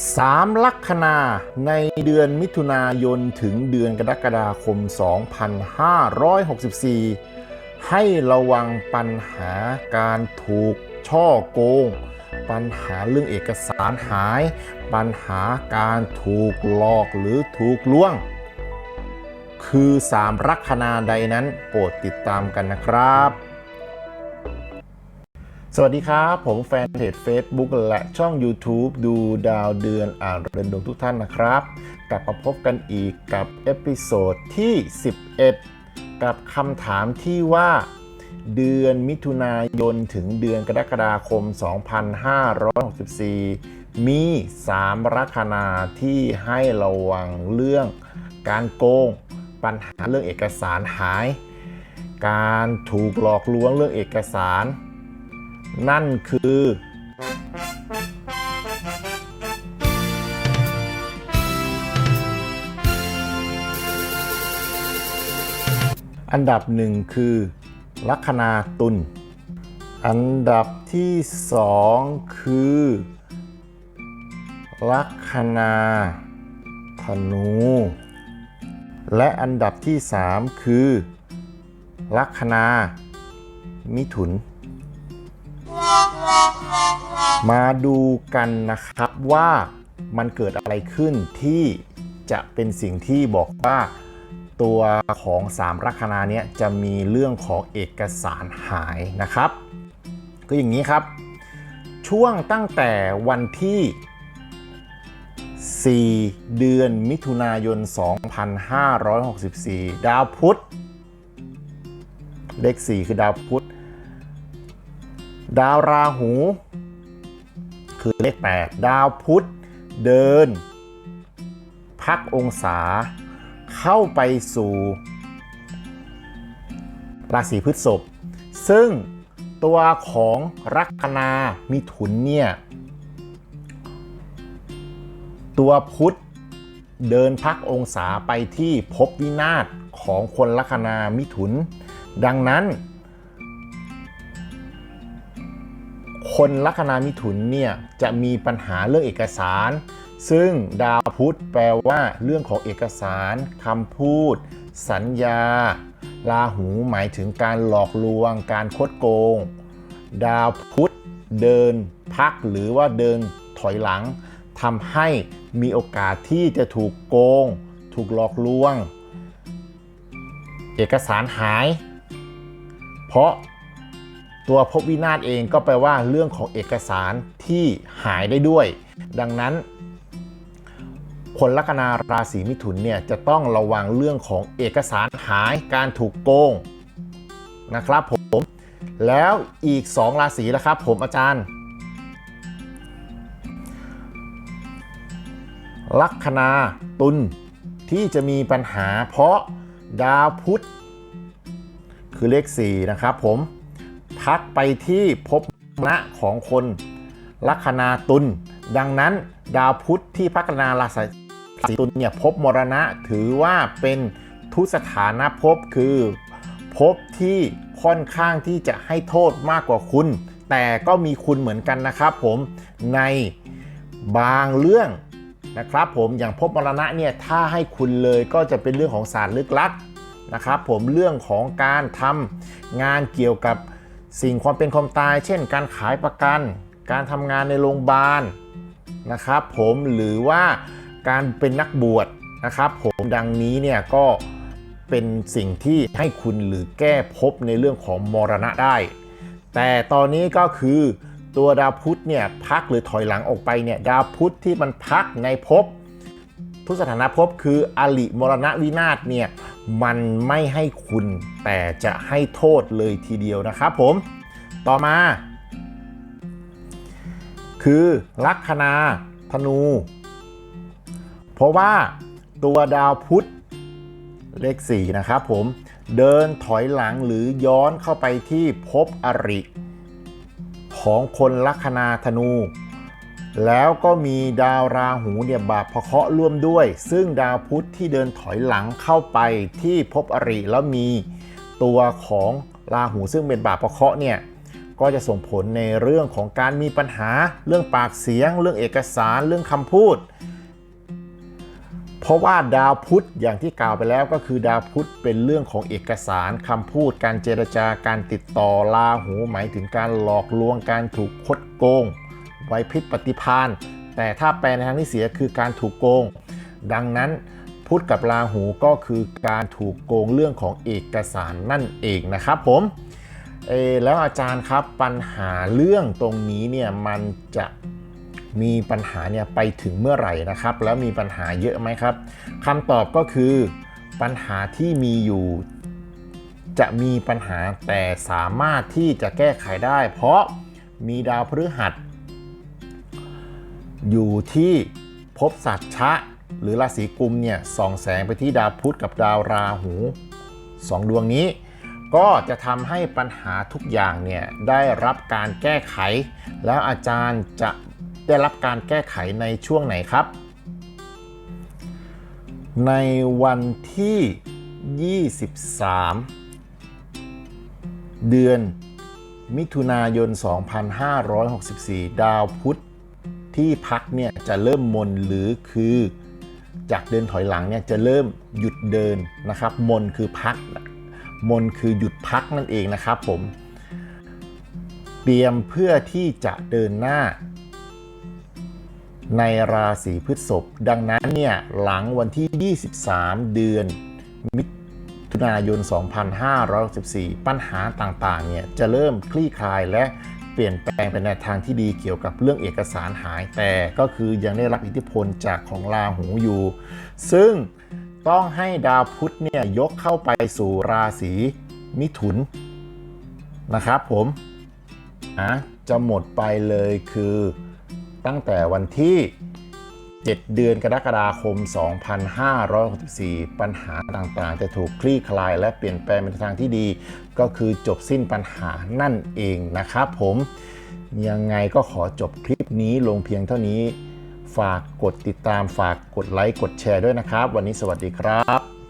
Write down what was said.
3 ลัคนาในเดือนมิถุนายนถึงเดือนกรกฎาคม 2564 ให้ระวังปัญหาการถูกช่อโกง ปัญหาเรื่องเอกสารหาย ปัญหาการถูกหลอกหรือถูกลวง คือ 3 ลัคนาใดนั้นโปรดติดตามกันนะครับ สวัสดีครับ ผมแฟนเพจ Facebook และช่อง YouTube ดูดาวเดือนอ่านเรือนดวงทุกท่านนะครับ กลับมาพบกันอีกกับเอพิโซดที่ 11 กับคำถามที่ว่า เดือนมิถุนายนถึงเดือนกรกฎาคม 2564 มี 3 ลัคนาที่ให้ระวังเรื่องการโกง ปัญหาเรื่องเอกสารหาย การถูกหลอกลวงเรื่องเอกสาร นั่นคือ อันดับหนึ่งคือลัคนาตุลอันดับที่สองคือลัคนาธนู และอันดับที่สามคือลัคนามิถุน มาดูกันนะครับว่ามันเกิดอะไรขึ้นที่จะเป็นสิ่งที่บอกว่าตัวของ3ลัคนาเนี้ยจะมีเรื่องของเอกสารหายนะครับ ก็อย่างนี้ครับ ช่วงตั้งแต่วันที่ 4 เดือนมิถุนายน 2564 ดาวพุธ เลข 4 คือดาวพุธ ดาวราหู คือเลข 8 ดาวพุธเดิน พักองศา เข้าไปสู่ ราศีพฤษภซึ่งตัวของลัคนามิถุนเนี่ย ตัวพุธเดินพักองศาไปที่ภพวินาศของคนลัคนามิถุน ดังนั้น คนลัคนามิถุนเนี่ยจะมีปัญหาเรื่องเอกสาร ซึ่งดาวพุธแปลว่าเรื่องของเอกสารคำพูด สัญญาลาหูหมายถึงการหลอกลวง การคดโกง ดาวพุธเดินพักหรือว่าเดินถอยหลังทำให้มีโอกาสที่จะถูกโกง ถูกหลอกลวง เอกสารหาย เพราะ ตัวภพวินาศเองก็แปลว่าเรื่องของเอกสารที่หายได้ด้วย ดังนั้นคนลัคนาราศีมิถุนเนี่ยจะต้องระวังเรื่องของเอกสารหายการถูกโกงนะครับผม แล้วอีก 2 ราศีแล้วครับผมอาจารย์ ลัคนาตุลที่จะมีปัญหาเพราะดาวพุธคือเลข 4 นะครับผม พักไปที่ภพมรณะของคนลัคนาตุลดังนั้นดาวพุธที่พักนาราศีตุลเนี่ยภพมรณะถือว่าเป็นทุสถานะภพคือภพที่ค่อนข้างที่จะให้โทษมากกว่าคุณ แต่ก็มีคุณเหมือนกันนะครับผมในบางเรื่องนะครับผมอย่างภพมรณะเนี่ยถ้าให้คุณเลยก็จะเป็นเรื่องของศาสตร์ลึกลับนะครับผมเรื่องของการทำงานเกี่ยวกับ สิ่งความเป็นความตาย เช่น การขายประกัน การทำงานในโรงพยาบาลนะครับผมหรือว่าการเป็นนักบวชนะครับผมดังนี้เนี่ยก็เป็นสิ่งที่ให้คุณหรือแก้ภพในเรื่องของมรณะได้ แต่ตอนนี้ก็คือตัวดาวพุธเนี่ยพักหรือถอยหลังออกไปเนี่ยดาวพุธที่มันพักในภพทุกสถานะภพคืออลิมรณะวินาศเนี่ย มันไม่ให้คุณแต่จะให้โทษเลยทีเดียวนะครับผม ต่อมา คือลัคนาธนู เพราะว่าตัวดาวพุธเลข 4 นะครับผม เดินถอยหลังหรือย้อนเข้าไปที่ภพอริ ของคนลัคนาธนู แล้วก็มีดาวราหูเนี่ยบาปพะเคราะห์ร่วมด้วย ซึ่งดาวพุธที่เดินถอยหลังเข้าไปที่ภพอริแล้วมีตัวของราหูซึ่งเป็นบาปพะเคราะห์เนี่ยก็จะส่งผลในเรื่องของการมีปัญหา เรื่องปากเสียง เรื่องเอกสารเรื่องคำพูด เพราะว่าดาวพุธอย่างที่กล่าวไปแล้วก็คือดาวพุธเป็นเรื่องของเอกสารคำพูด การเจรจาการติดต่อลาหูหมายถึงการหลอกลวงการถูกคดโกง ไว้พริษปฏิพานแต่ถ้าแปลในทางที่เสียคือการถูกโกง ดังนั้นพุทธกับราหูก็คือการถูกโกงเรื่องของเอกสารนั่นเองนะครับผมเออแล้วอาจารย์ครับปัญหาเรื่องตรงนี้เนี่ยมันจะมีปัญหาเนี่ยไปถึงเมื่อไหร่นะครับ แล้วมีปัญหาเยอะไหมครับคำตอบก็คือปัญหาที่มีอยู่จะมีปัญหาแต่สามารถที่จะแก้ไขได้ เพราะมีดาวพฤหัส อยู่ที่ภพสัตชะ หรือราศีกุมเนี่ยส่องแสงไปที่ดาวพุธกับดาวราหูสองดวงนี้ ก็จะทำให้ปัญหาทุกอย่างเนี่ยได้รับการแก้ไข แล้วอาจารย์จะได้รับการแก้ไขในช่วงไหนครับ ในวันที่ 23 เดือนมิถุนายน 2564 ดาวพุธ ที่พักเนี่ยจะเริ่มมนหรือคือจากเดินถอยหลังเนี่ยจะเริ่มหยุดเดินนะครับ มนคือพัก มนคือหยุดพักนั่นเองนะครับผม เตรียมเพื่อที่จะเดินหน้า ในราศีพฤษภดังนั้นเนี่ยหลังวันที่ 23 เดือนมิถุนายน 2564 ปัญหาต่างๆ เนี่ยจะเริ่มคลี่คลายและ เปลี่ยนแปลงไปในทางที่ดีเกี่ยวกับเรื่องเอกสารหาย แต่ก็คือยังได้รับอิทธิพลจากของราหูอยู่ ซึ่งต้องให้ดาวพุธเนี่ยยกเข้าไปสู่ราศีมิถุนนะครับผมอะจะหมดไปเลยคือตั้งแต่วันที่ 7 เดือนกรกฎาคม 2564 ปัญหาต่างๆ จะถูกคลี่คลายและเปลี่ยนแปลงไปในทางที่ดี ก็คือจบสิ้นปัญหานั่นเองนะครับผม ยังไงก็ขอจบคลิปนี้ลงเพียงเท่านี้ ฝากกดติดตามฝากกดไลค์กดแชร์ด้วยนะครับ วันนี้สวัสดีครับ